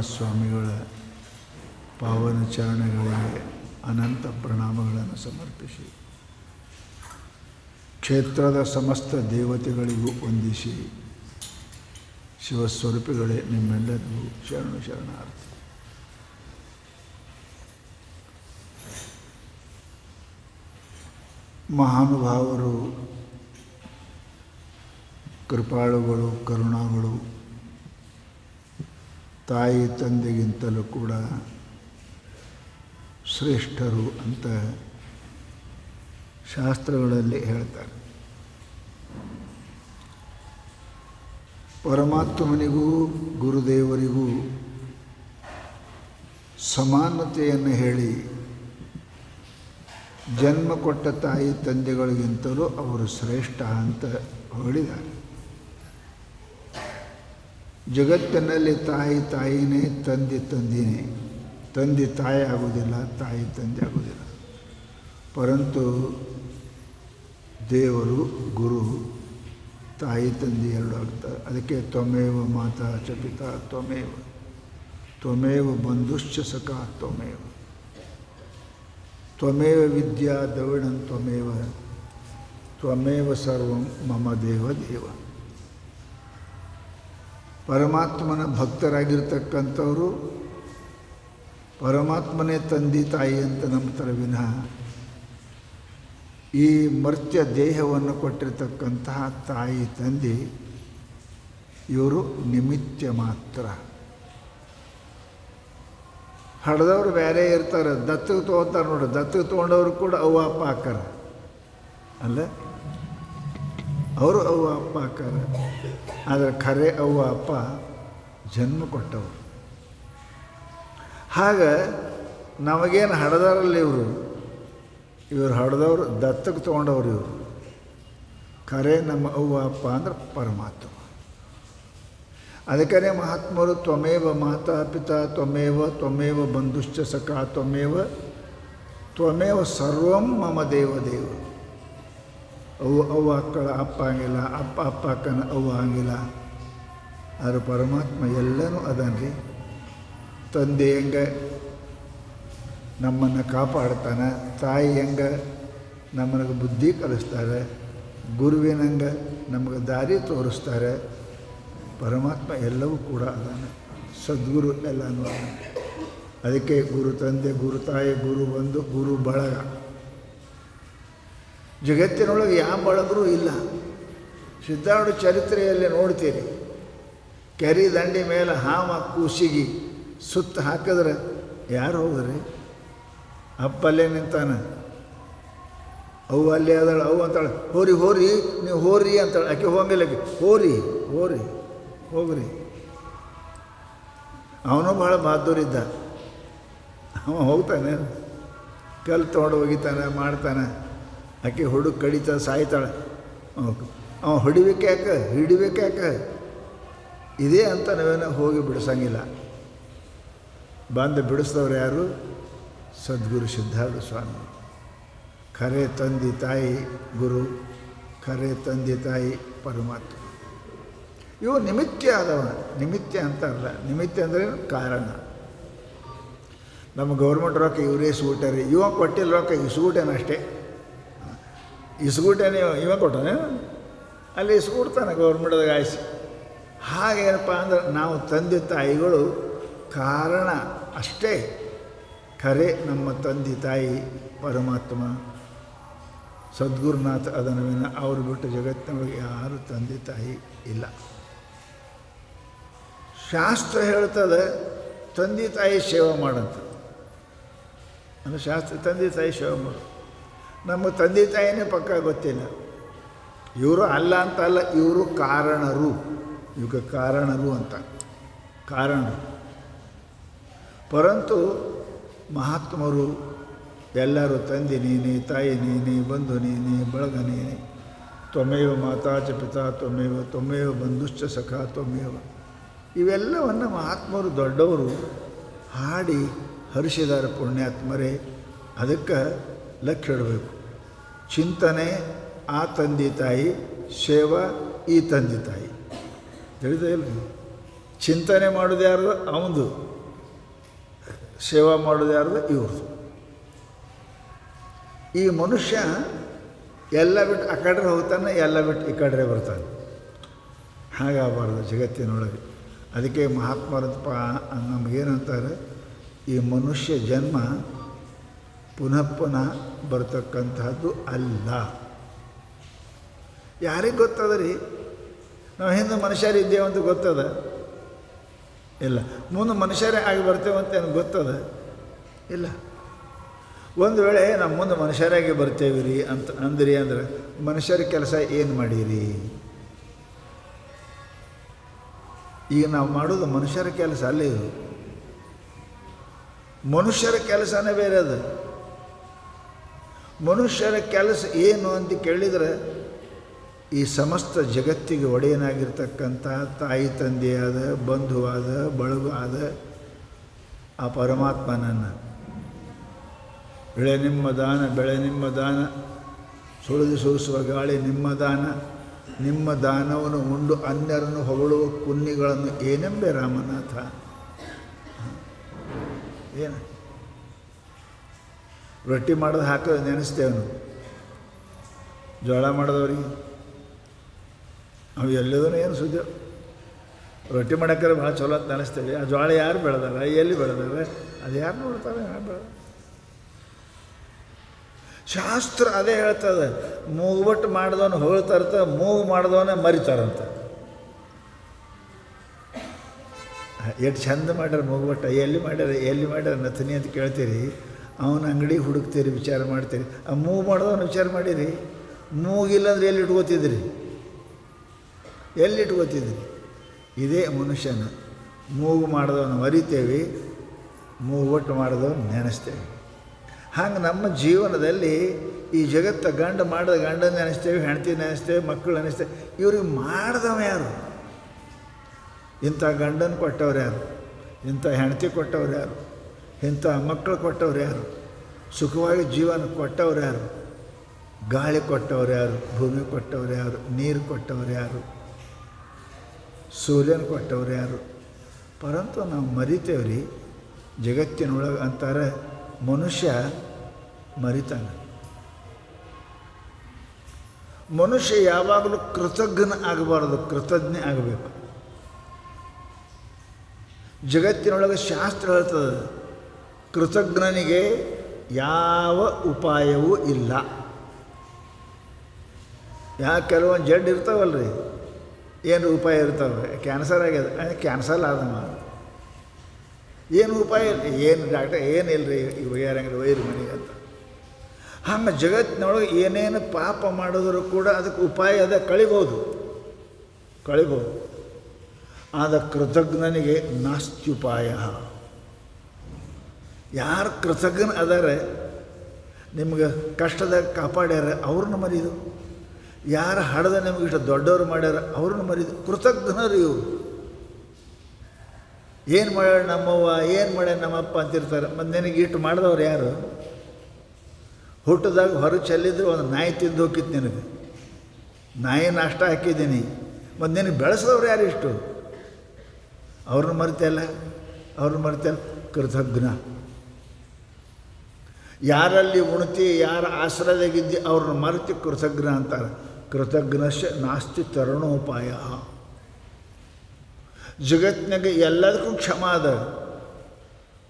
ಮಹಾಸ್ವಾಮಿಗಳ ಪಾವನ ಚರಣಗಳಿಗೆ ಅನಂತ ಪ್ರಣಾಮಗಳನ್ನು ಸಮರ್ಪಿಸಿ. ಕ್ಷೇತ್ರದ ಸಮಸ್ತ ದೇವತೆಗಳಿಗೂ ವಂದಿಸಿ. ಶಿವಸ್ವರೂಪಿಗಳೇ ನಿಮ್ಮೆಲ್ಲರಿಗೂ ಶರಣು ಶರಣಾರ್ಥಿ. ಮಹಾನುಭಾವರು, ಕೃಪಾಳುಗಳು, ಕರುಣಾಗಳು ತಾಯಿ ತಂದೆಗಿಂತಲೂ ಕೂಡ ಶ್ರೇಷ್ಠರು ಅಂತ ಶಾಸ್ತ್ರಗಳಲ್ಲಿ ಹೇಳ್ತಾರೆ. ಪರಮಾತ್ಮನಿಗೂ ಗುರುದೇವರಿಗೂ ಸಮಾನತೆಯನ್ನು ಹೇಳಿ ಜನ್ಮ ಕೊಟ್ಟ ತಾಯಿ ತಂದೆಗಳಿಗಿಂತಲೂ ಅವರು ಶ್ರೇಷ್ಠ ಅಂತ ಹೇಳಿದ್ದಾರೆ. ಜಗತ್ತಿನಲ್ಲಿ ತಾಯಿ ತಾಯಿನೇ ತಂದೆ ತಂದಿನೇ ತಂದೆ ತಾಯಿ ಆಗೋದಿಲ್ಲ ತಾಯಿ ತಂದೆ ಆಗೋದಿಲ್ಲ ಪರಂತು ದೇವರು ಗುರು ತಾಯಿ ತಂದೆ ಎರಡು ಆಗ್ತಾರೆ ಅದಕ್ಕೆ ತ್ವಮೇವ ಮಾತಾ ಚ ಪಿತಾ ತ್ವಮೇವ ತ್ವಮೇವ ಬಂಧುಶ್ಚ ಸಖ ತ್ವಮೇವ ತ್ವಮೇವ ವಿದ್ಯಾ ದ್ರವಿಣಂ ತ್ವಮೇವ ತ್ವಮೇವ ಸರ್ವಂ ಮಮ ದೇವ ದೇವ ಪರಮಾತ್ಮನ ಭಕ್ತರಾಗಿರ್ತಕ್ಕಂಥವರು ಪರಮಾತ್ಮನೇ ತಂದೆ ತಾಯಿ ಅಂತ ನಂಬ್ತಾರೆ ವಿನಃ ಈ ಮರ್ತ್ಯ ದೇಹವನ್ನು ಕೊಟ್ಟಿರ್ತಕ್ಕಂತಹ ತಾಯಿ ತಂದೆ, ಇವರು ನಿಮಿತ್ಯ ಮಾತ್ರ. ಹಡ್ದವ್ರು ಬೇರೆ ಇರ್ತಾರೆ ದತ್ತಕ್ಕೆ ತೊಗೊತಾರೆ ನೋಡಿ ದತ್ತಕ್ಕೆ ತೊಗೊಂಡವರು ಕೂಡ ಅವ್ವ, ಅಪ್ಪ ಹಾಕಾರ ಅಲ್ಲ? ಅವರು ಅವ್ವ ಅಪ್ಪ ಅಕ್ಕಾರ. ಆದರೆ ಖರೆ ಅವ್ವ ಅಪ್ಪ ಜನ್ಮ ಕೊಟ್ಟವರು. ಹಾಗ ನಮಗೇನು ಹಡದಾರಲ್ಲ ಇವರು? ಇವರು ಹಡದವರು ದತ್ತಕ್ಕೆ ತೊಗೊಂಡವರು ಇವರು. ಖರೆ ನಮ್ಮ ಅವ್ವ ಅಪ್ಪ ಅಂದ್ರೆ ಪರಮಾತ್ಮ. ಅದಕ್ಕೇ ಮಹಾತ್ಮರು, ತ್ವಮೇವ ಮಾತಾ ಪಿತಾ, ತ್ವಮೇವ ತ್ವಮೇವ ಬಂಧುಶ್ಚ ಸಖ, ತ್ವಮೇವ ತ್ವಮೇವ ಸರ್ವಂ ಮಮ ದೇವ ದೇವ. ಅವ್ವ ಅವ್ವ ಅಕ್ಕಳ ಅಪ್ಪ ಹಂಗಿಲ್ಲ, ಅಪ್ಪ ಅಪ್ಪ ಅಕ್ಕನ ಅವ್ವ ಹಂಗಿಲ್ಲ. ಆದ್ರೆ ಪರಮಾತ್ಮ ಎಲ್ಲನೂ ಅದನ್ರಿ. ತಂದೆ ಹೆಂಗೆ ನಮ್ಮನ್ನು ಕಾಪಾಡ್ತಾನೆ, ತಾಯಿ ಹೆಂಗೆ ನಮ್ಮನಿಗೆ ಬುದ್ಧಿ ಕಲಿಸ್ತಾರೆ ಗುರುವಿನಂಗೆ ನಮಗೆ ದಾರಿ ತೋರಿಸ್ತಾರೆ. ಪರಮಾತ್ಮ ಎಲ್ಲವೂ ಕೂಡ ಅದಾನೆ. ಸದ್ಗುರು ಎಲ್ಲನೂ ಅದಕ್ಕೆ ಗುರು ತಂದೆ, ಗುರು ತಾಯಿ, ಗುರು ಬಂದು ಗುರು ಬಳಗ. ಜಗತ್ತಿನೊಳಗೆ ಯಾವ ಬಳಗರೂ ಇಲ್ಲ. ಸಿದ್ಧಾರೂಢ ಚರಿತ್ರೆಯಲ್ಲಿ ನೋಡ್ತೀರಿ ಕೆರಿ ದಂಡಿ ಮೇಲೆ ಹಾಮ ಕೂಸಿಗಿ ಸುತ್ತ ಹಾಕಿದ್ರೆ ಯಾರು ಹೋದ್ರಿ? ಅಪ್ಪಲ್ಲೇ ನಿಂತಾನೆ. ಅವು ಅಲ್ಲಿ ಅದಳು, ಅವು ಅಂತಾಳೆ. ಹೋರಿ ಹೋರಿ, ನೀವು ಹೋರಿ ಅಂತಾಳೆ. ಆಕೆ ಹೋಗಿಲ್ಲ ಆಕೆ. ಹೋರಿ ಹೋರಿ, ಹೋಗ್ರಿ. ಅವನು ಭಾಳ ಬಹದ್ದೂರಿದ್ದ ಅವ ಹೋಗ್ತಾನೆ. ಕಲ್ಲು ತೊಗೊಂಡು ಹೋಗಿತಾನೆ, ಮಾಡ್ತಾನೆ. ಆಕೆ ಹುಡುಗ ಕಡಿತ ಸಾಯ್ತಾಳೆ. ಅವ ಹೊಡಿಬೇಕು ಯಾಕೆ? ಹಿಡಿಬೇಕು ಯಾಕೆ? ಇದೇ ಅಂತ ನಾವೇನೋ ಹೋಗಿ ಬಿಡಿಸಂಗಿಲ್ಲ. ಬಂದು ಬಿಡಿಸಿದವ್ರು ಯಾರು? ಸದ್ಗುರು ಸಿದ್ಧಾರ್ಥ ಸ್ವಾಮಿ. ಖರೆ ತಂದೆ ತಾಯಿ ಗುರು ಖರೆ ತಂದೆ ತಾಯಿ ಪರಮಾತ್ಮ. ಇವು ನಿಮಿತ್ಯ ಆದವ, ನಿಮಿತ್ಯ ಅಂತ ಅಲ್ಲ ನಿಮಿತ್ಯ ಅಂದರೆ ಕಾರಣ. ನಮ್ಮ ಗೌರ್ಮೆಂಟ್ ರೊಕ್ಕ ಇವರೇ ಸೂಟರಿ. ಇವ ಕೊಟ್ಟಿಲ್ಲ ರೊಕ್ಕ ಇಸ್ಗೂಟೇನ ಅಷ್ಟೇ ಇಸ್ಗೂಟೇನೆ ಇವ ಕೊಟ್ಟನೆ? ಅಲ್ಲಿ ಇಸ್ಗೂಡ್ತಾನೆ ಗೌರ್ಮೆಂಟ್ದಾಗ ಗಾಯಿಸಿ ಹಾಗೇನಪ್ಪ ಅಂದ್ರೆ ನಾವು ತಂದೆ ತಾಯಿಗಳು ಕಾರಣ ಅಷ್ಟೇ. ಖರೆ ನಮ್ಮ ತಂದೆ ತಾಯಿ ಪರಮಾತ್ಮ. ಸದ್ಗುರುನಾಥ ಅದನ್ನು ಅವರು ಬಿಟ್ಟು ಜಗತ್ತಿನೊಳಗೆ ಯಾರು ತಂದೆ ತಾಯಿ ಇಲ್ಲ. ಶಾಸ್ತ್ರ ಹೇಳ್ತದೆ, ತಂದೆ ತಾಯಿ ಸೇವೆ ಮಾಡಂತ. ಅಂದರೆ ಶಾಸ್ತ್ರ ತಂದೆ ತಾಯಿ ಸೇವೆ ಮಾಡು. ನಮ್ಮ ತಂದೆ ತಾಯಿನೇ ಪಕ್ಕ ಗೊತ್ತಿಲ್ಲ. ಇವರು ಅಲ್ಲ ಅಂತ ಅಲ್ಲ, ಇವರು ಕಾರಣರು. ಇವಾಗ ಕಾರಣರು ಅಂತ. ಕಾರಣರು. ಪರಂತು ಮಹಾತ್ಮರು ಎಲ್ಲರೂ ತಂದೆ ನೀನೆ, ತಾಯಿ ನೀನೇ, ಬಂಧು ನೀನೇ, ಬಳಗ ನೀನೆ. ತ್ವಮೇವ ಮಾತಾ ಚ ಪಿತಾ, ತ್ವಮೇವ ತ್ವಮೇವ ಬಂಧುಶ್ಚ ಸಖ, ತ್ವಮೇವ. ಇವೆಲ್ಲವನ್ನು ಮಹಾತ್ಮರು ದೊಡ್ಡವರು ಹಾಡಿ ಹರಿಸಿದ್ದಾರೆ ಪುಣ್ಯಾತ್ಮರೇ. ಅದಕ್ಕೆ ಲಕ್ಷ್ಯ ಇಡಬೇಕು ಚಿಂತನೆ, ಆ ತಂದೆ ತಾಯಿ ಸೇವಾ ಈ ತಂದೆ ತಾಯಿ. ತಿಳಿದ ಚಿಂತನೆ ಮಾಡೋದು ಯಾರ್ದು? ಅವನದು ಸೇವಾ ಮಾಡೋದು ಯಾರ್ದು? ಇವ್ರದು. ಈ ಮನುಷ್ಯ ಎಲ್ಲ ಬಿಟ್ಟು ಆ ಕಡೆ ಹೋಗ್ತಾನೆ, ಎಲ್ಲ ಬಿಟ್ಟು ಈ ಕಡೆ ಬರ್ತಾನೆ. ಹಾಗಾಗಬಾರ್ದು ಜಗತ್ತಿನೊಳಗೆ. ಅದಕ್ಕೆ ಮಹಾತ್ಮರಪ್ಪ ನಮಗೇನಂತಾರೆ, ಈ ಮನುಷ್ಯ ಜನ್ಮ ಪುನಃ ಪುನಃ ಬರ್ತಕ್ಕಂತಹದ್ದು ಅಲ್ಲ. ಯಾರಿಗೆ ಗೊತ್ತದ ರೀ ನಾವು ಹಿಂದೆ ಮನುಷ್ಯರಿದ್ದೇವೆ ಅಂತ ಗೊತ್ತದ? ಇಲ್ಲ. ಮುಂದೆ ಮನುಷ್ಯರೇ ಆಗಿ ಬರ್ತೇವೆ ಅಂತ ಏನು ಗೊತ್ತದ? ಇಲ್ಲ. ಒಂದು ವೇಳೆ ನಮ್ಮ ಮುಂದೆ ಮನುಷ್ಯರಾಗಿ ಬರ್ತೇವೆ ರೀ ಅಂತ ಅಂದ್ರಿ ಅಂದ್ರೆ ಮನುಷ್ಯರ ಕೆಲಸ ಏನು ಮಾಡೀರಿ? ಈಗ ನಾವು ಮಾಡೋದು ಮನುಷ್ಯರ ಕೆಲಸ ಅಲ್ಲಿ ಮನುಷ್ಯರ ಕೆಲಸನೇ ಬೇರೆ ಅದು. ಮನುಷ್ಯರ ಕೆಲಸ ಏನು ಅಂತ ಕೇಳಿದರೆ ಈ ಸಮಸ್ತ ಜಗತ್ತಿಗೆ ಒಡೆಯನಾಗಿರ್ತಕ್ಕಂಥ ತಾಯಿ ತಂದೆಯಾದ ಬಂಧುವಾದ ಬಳಗಾದ ಆ ಪರಮಾತ್ಮನನ್ನು ಬೆಳೆ ನಿಮ್ಮ ದಾನ, ಬೆಳೆ ನಿಮ್ಮ ದಾನ. ಸುಳಿದು ಸೂಸುವ ಗಾಳಿ ನಿಮ್ಮ ದಾನ. ನಿಮ್ಮ ದಾನವನ್ನು ಉಂಡು ಅನ್ಯರನ್ನು ಹೊಗಳುವ ಕುನ್ನಿಗಳನ್ನು ಏನೆಂಬೆ ರಾಮನಾಥ? ಏನು? ರೊಟ್ಟಿ ಮಾಡೋದು ಹಾಕೋದು ನೆನೆಸ್ತೇವೆ ನಾವು ಜೋಳ ಮಾಡಿದವ್ರಿಗೆ. ಅವು ಎಲ್ಲದೂ ಏನು ಸುದ್ದಿ? ರೊಟ್ಟಿ ಮಾಡೋಕ್ಕೆ ಭಾಳ ಚಲೋ ಅಂತ ನೆನೆಸ್ತೇವೆ. ಆ ಜೋಳ ಯಾರು ಬೆಳೆದಾರ ಎಲ್ಲಿ ಬೆಳೆದಾರ ಅದು ಯಾರು ನೋಡ್ತಾರೆ, ಯಾರು ಬೆಳೆದ? ಶಾಸ್ತ್ರ ಅದೇ ಹೇಳ್ತದೆ, ಮೂಗುಬಟ್ಟು ಮಾಡಿದವನು ಹೋಳ್ತಾರಂತ ಮೂಗು ಮಾಡಿದವನೇ ಮರಿತಾರಂತ. ಎಷ್ಟು ಚಂದ ಮಾಡ್ಯಾರ ಮೂಗುಬಟ್ಟ, ಎಲ್ಲಿ ಮಾಡ್ಯಾರ ಎಲ್ಲಿ ಮಾಡ್ಯಾರ ನಥನಿ ಅಂತ ಕೇಳ್ತೀರಿ? ಅವನ ಅಂಗಡಿ ಹುಡುಕ್ತೀರಿ, ವಿಚಾರ ಮಾಡ್ತೀರಿ. ಆ ಮೂಗು ಮಾಡಿದವನು ವಿಚಾರ ಮಾಡಿರಿ. ಮೂಗಿಲ್ಲಂದ್ರೆ ಎಲ್ಲಿ ಇಟ್ಕೋತಿದ್ರಿ? ಎಲ್ಲಿ ಇಟ್ಕೋತಿದ್ರಿ? ಇದೇ ಮನುಷ್ಯನ. ಮೂಗು ಮಾಡಿದವನು ಮರಿತೇವೆ ಮೂಗೊಟ್ಟು ಮಾಡಿದವನು ನೆನೆಸ್ತೇವೆ. ಹಂಗೆ ನಮ್ಮ ಜೀವನದಲ್ಲಿ ಈ ಜಗತ್ತ ಗಂಡ ಮಾಡಿದ ಗಂಡ ನೆನೆಸ್ತೇವೆ ಹೆಂಡತಿ ನೆನೆಸ್ತೇವೆ ಮಕ್ಕಳು ನೆನೆಸ್ತೇವೆ. ಇವ್ರಿಗೆ ಮಾಡಿದವ ಯಾರು? ಇಂಥ ಗಂಡನ ಕೊಟ್ಟವ್ರು ಯಾರು? ಇಂಥ ಹೆಂಡತಿ ಕೊಟ್ಟವ್ರು ಯಾರು? ಇಂಥ ಮಕ್ಕಳು ಕೊಟ್ಟವ್ರು ಯಾರು? ಸುಖವಾಗಿ ಜೀವನ ಕೊಟ್ಟವ್ರು ಯಾರು? ಗಾಳಿ ಕೊಟ್ಟವ್ರು ಯಾರು? ಭೂಮಿ ಕೊಟ್ಟವ್ರು ಯಾರು? ನೀರು ಕೊಟ್ಟವ್ರು ಯಾರು? ಸೂರ್ಯನ ಕೊಟ್ಟವ್ರು ಯಾರು? ಪರಂತು ನಾವು ಮರಿತೇವ್ರಿ. ಜಗತ್ತಿನೊಳಗೆ ಅಂತಾರೆ, ಮನುಷ್ಯ ಮರಿತಾನೆ. ಮನುಷ್ಯ ಯಾವಾಗಲೂ ಕೃತಜ್ಞನ ಆಗಬಾರ್ದು, ಕೃತಜ್ಞ ಆಗಬೇಕು. ಜಗತ್ತಿನೊಳಗೆ ಶಾಸ್ತ್ರ ಹೇಳ್ತದೆ ಕೃತಜ್ಞನಿಗೆ ಯಾವ ಉಪಾಯವೂ ಇಲ್ಲ. ಯಾಕೆ ಕೆಲವೊಂದು ಜಡ್ ಇರ್ತಾವಲ್ರಿ. ಏನು ಉಪಾಯ ಇರ್ತಾವೆ ಕ್ಯಾನ್ಸರ್ ಆಗ್ಯದ. ಕ್ಯಾನ್ಸಲ್ ಆದಮ್ಮ. ಏನು ಉಪಾಯ ಇಲ್ಲ. ಏನು ಡಾಕ್ಟರ್ ಏನಿಲ್ಲ ರೀ ಒಯ್ಯಾರಂಗಿಲ್ಲ ಒಯ್ಯಿರಿ ಮನೆಗೆ ಅಂತ. ಹಂಗೆ ಜಗತ್ತಿನೊಳಗೆ ಏನೇನು ಪಾಪ ಮಾಡಿದ್ರು ಕೂಡ ಅದಕ್ಕೆ ಉಪಾಯ ಅದ, ಕಳಿಬೋದು. ಕಳಿಬೋದು. ಆದ ಕೃತಜ್ಞನಿಗೆ ನಾಸ್ತ್ಯುಪಾಯ. ಯಾರು ಕೃತಜ್ಞ ಅದಾರೆ, ನಿಮ್ಗೆ ಕಷ್ಟದಾಗ ಕಾಪಾಡ್ಯಾರ ಅವ್ರನ್ನ ಮರಿದು. ಯಾರು ಹಡದ ನಿಮ್ಗೆ ಇಷ್ಟು ದೊಡ್ಡವ್ರು ಮಾಡ್ಯಾರ ಅವ್ರನ್ನ ಮರಿದು. ಕೃತಜ್ಞರು ಇವರು. ಏನು ಮಾಡ್ಯಾರ ನಮ್ಮವ್ವ, ಏನು ಮಾಡ್ಯಾರ ನಮ್ಮಪ್ಪ ಅಂತಿರ್ತಾರೆ. ಮತ್ತು ನಿನಗೆ ಇಟ್ಟು ಮಾಡಿದವ್ರು ಯಾರು? ಹುಟ್ಟದಾಗ ಹೊರಗೆ ಚೆಲ್ಲಿದ್ರು ಒಂದು ನಾಯಿ ತಿಂದು ಹೋಗಿತ್ತು ನಿನಗೆ. ನಾಯಿ ನಾಷ್ಟ ಹಾಕಿದ್ದೀನಿ. ಮತ್ತು ನಿನಗೆ ಬೆಳೆಸಿದವ್ರು ಯಾರು ಇಷ್ಟು? ಅವ್ರನ್ನ ಮರಿತಲ್ಲ ಅವ್ರನ್ನ ಮರಿತಲ್ಲ ಕೃತಜ್ಞ. ಯಾರಲ್ಲಿ ಉಣ್ತಿ, ಯಾರ ಆಶ್ರಯದಾಗಿದ್ದಿ ಅವ್ರನ್ನ ಮರೆತಿ ಕೃತಜ್ಞ ಅಂತಾರೆ. ಕೃತಜ್ಞಶ ನಾಸ್ತಿ ತರುಣೋಪಾಯ. ಜಗತ್ತಿನಾಗೆ ಎಲ್ಲದಕ್ಕೂ ಕ್ಷಮ ಅದ.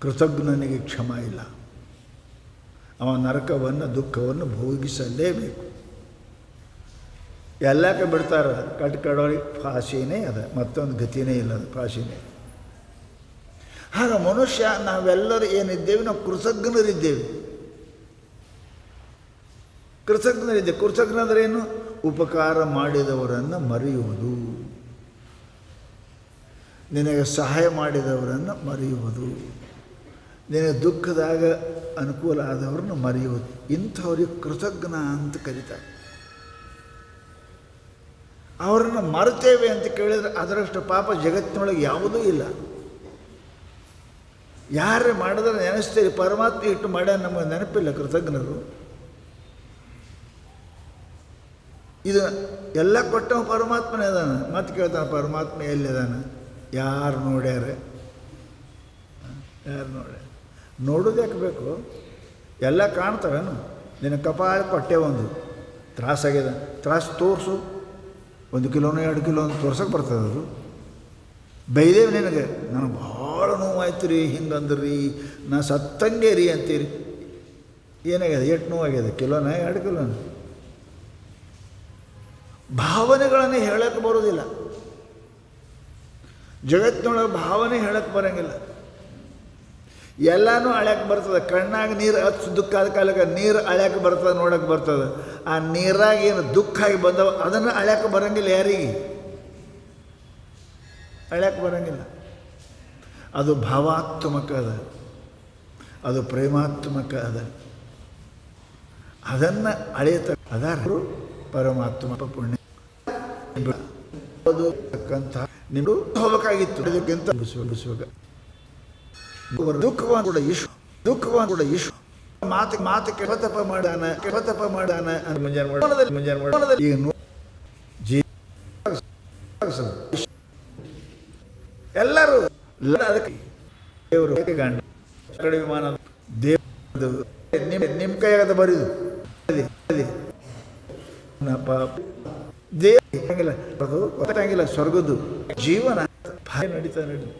ಕೃತಜ್ಞನಿಗೆ ಕ್ಷಮ ಇಲ್ಲ. ಅವ ನರಕವನ್ನು, ದುಃಖವನ್ನು ಭೋಗಿಸಲೇಬೇಕು. ಎಲ್ಲಕ್ಕೆ ಬಿಡ್ತಾರೆ? ಕಟ್ಕಡೋರಿಗೆ ಫಾಸಿನೇ ಅದ. ಮತ್ತೊಂದು ಗತಿನೇ ಇಲ್ಲ ಅದು ಫಾಸಿನೇ ಹಾಗೆ ಮನುಷ್ಯ, ನಾವೆಲ್ಲರೂ ಏನಿದ್ದೇವೆ? ನಾವು ಕೃತಜ್ಞರಿದ್ದೇವೆ. ಕೃತಜ್ಞರಿದ್ದೇವೆ ಕೃತಜ್ಞ ಅಂದ್ರೆ ಏನು? ಉಪಕಾರ ಮಾಡಿದವರನ್ನು ಮರೆಯುವುದು. ನಿನಗೆ ಸಹಾಯ ಮಾಡಿದವರನ್ನು ಮರೆಯುವುದು. ನಿನಗೆ ದುಃಖದಾಗ ಅನುಕೂಲ ಆದವ್ರನ್ನ ಮರೆಯುವುದು. ಇಂಥವ್ರಿಗೆ ಕೃತಜ್ಞ ಅಂತ ಕರೀತಾರೆ. ಅವರನ್ನು ಮರೆತೇವೆ ಅಂತ ಕೇಳಿದರೆ ಅದರಷ್ಟು ಪಾಪ ಜಗತ್ತಿನೊಳಗೆ ಯಾವುದೂ ಇಲ್ಲ. ಯಾರೇ ಮಾಡಿದ್ರೆ ನೆನೆಸ್ತೀರಿ. ಪರಮಾತ್ಮ ಇಟ್ಟು ಮಾಡ್ಯಾರ ನಮಗೆ ನೆನಪಿಲ್ಲ ಕೃತಜ್ಞರು. ಇದು ಎಲ್ಲ ಕೊಟ್ಟವ ಪರಮಾತ್ಮನೇ ಅದಾನೆ. ಮತ್ತೆ ಕೇಳ್ತಾನೆ, ಪರಮಾತ್ಮ ಎಲ್ಲಿದ್ದಾನೆ ಯಾರು ನೋಡ್ಯಾರ? ಯಾರು ನೋಡ್ಯಾರ? ನೋಡೋದು ಯಾಕೆ ಬೇಕು? ಎಲ್ಲ ಕಾಣ್ತವೇನು? ನಿನ್ನ ಕಪಾಳ ಕೊಟ್ಟೆ ಒಂದು. ತ್ರಾಸಾಗಿದೆ ತ್ರಾಸು ತೋರಿಸು. ಒಂದು ಕಿಲೋನೋ ಎರಡು ಕಿಲೋ ಅಂತ ತೋರ್ಸಕ್ಕೆ ಬರ್ತದೆ ಅದು. ಬೈದೇವ್ ನಿನಗೆ, ನನಗೆ ಭಾಳ ನೋವಾಯ್ತು ರೀ ಹಿಂಗೆ ರೀ ನಾ ಸತ್ತಂಗೆ ರೀ ಅಂತೀರಿ. ಏನಾಗ್ಯದ? ಎಷ್ಟು ನೋವಾಗ್ಯದ? ಕಿಲೋನ, ಎರಡು ಕಿಲೋನ? ಭಾವನೆಗಳನ್ನು ಹೇಳಕ್ಕೆ ಬರೋದಿಲ್ಲ. ಜಗತ್ತಿನೊಳಗೆ ಭಾವನೆ ಹೇಳಕ್ಕೆ ಬರೋಂಗಿಲ್ಲ. ಎಲ್ಲನೂ ಅಳ್ಯಾಕೆ ಬರ್ತದೆ. ಕಣ್ಣಾಗ ನೀರು ಹಚ್ಚು ದುಃಖ ಆದ ಕಾಲಕ್ಕೆ ನೀರು ಅಳ್ಯಾಕೆ ಬರ್ತದೆ ನೋಡಕ್ಕೆ ಬರ್ತದೆ. ಆ ನೀರಾಗ ಏನು ದುಃಖ ಆಗಿ ಬಂದವ ಅದನ್ನು ಅಳ್ಯಾಕೆ ಬರೋಂಗಿಲ್ಲ ಯಾರಿಗೆ? ಅಳ್ಯಾಕೆ ಬರೋಂಗಿಲ್ಲ. ಅದು ಭಾವಾತ್ಮಕ ಅದ. ಅದು ಪ್ರೇಮಾತ್ಮಕ ಅದ. ಅದನ್ನು ಅಳೆಯತ ಅದಾರು. ಪರಮಾತ್ಮ ಪುಣ್ಯ. ನೀವು ಹೋಗಬೇಕಾಗಿತ್ತು. ಅದಕ್ಕಿಂತ ಬಿಸುವ ಬಿಸುವಾಗ ದುಃಖವಾನ್ ಕೂಡ ಇಶು ದುಃಖವನ್ನು ಕೂಡ ಇಶು ಮಾತು ಮಾತು ಕೆಳತಪ ಮಾಡಾನ ಕೆಳತಪ ಮಾಡಾನ ಅಂತ ಮುಂಜಾನೆ ಮಾಡಿ ಮುಂಜಾನೆ ನೋ ಎಲ್ಲರೂ ಎಲ್ಲ ಅದಕ್ಕೆ ದೇವರು ಕಡೆ ವಿಮಾನ ದೇವ್ರದು ನಿಮ್ಮ ನಿಮ್ಮ ಕೈಯಾಗದ ಬರೀದು. ಅದೇ ಪಾಪ ದೇವ ಹಂಗಿಲ್ಲ ಅದು ಗೊತ್ತಾಗಿಲ್ಲ ಸ್ವರ್ಗದ್ದು. ಜೀವನ ನಡೀತಾ ನಡೀತಾ